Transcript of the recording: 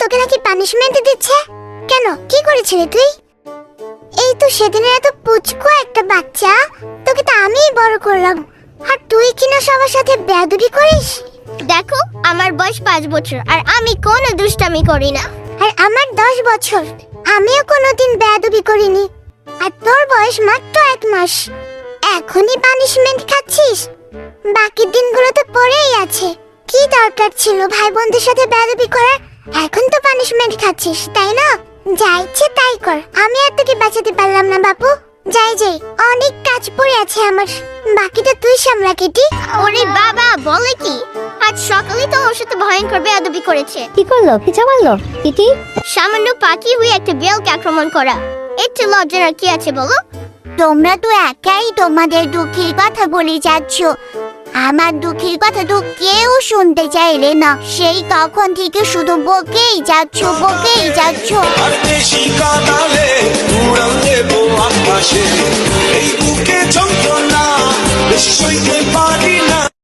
তোকে নাকি পানিশমেন্ট দিচ্ছে? কেন? কি করেছিলি তুই? এই তো সেদিনের এত পুচকু একটা বাচ্চা তোকে তো আমিই বড় করলাম। আর তুই কিনা সবার সাথে বেয়াদবি করিস? দেখো আমার বয়স পাঁচ বছর আর আমি কোনো দুষ্টামি করি না। আর আমার দশ বছর আমিও কোনোদিন বেয়াদবি করিনি। আর তোর বয়স মাত্র এক মাস। এখনই পানিশমেন্ট খাচ্ছিস? বাকি দিনগুলো তো পড়েই আছে। কি দরকার ছিল ভাই বোনদের সাথে বেয়াদবি করার? এখন পানিশমেন্ট খাচ্ছিস তাই না? যা ইচ্ছে তাই কর। আমি আর তোকে বাঁচাতে পারলাম না বাপু। যাই যাই। অনেক কাজ পড়ে আছে আমার। বাকিটা তুই সামলা কেটি। ওরে বাবা বলে কি? আজ সকালে তো ওর সাথে ভয়ঙ্কর বেয়াদবি করেছে। কি করল? মারলো ইতি সামান্য পাখি হয়ে একটা বেলকে আক্রমণ করা। একটু লজ্জার আর কি আছে বলো? তোমরা তো একাই তোমাদের দুঃখের কথা বলে যাচ্ছ। আমার দুঃখের কথা তো কেউ শুনতে চাইলে না। সেই তখন থেকে শুধু বকেই যাচ্ছ বকেই যাচ্ছ। আর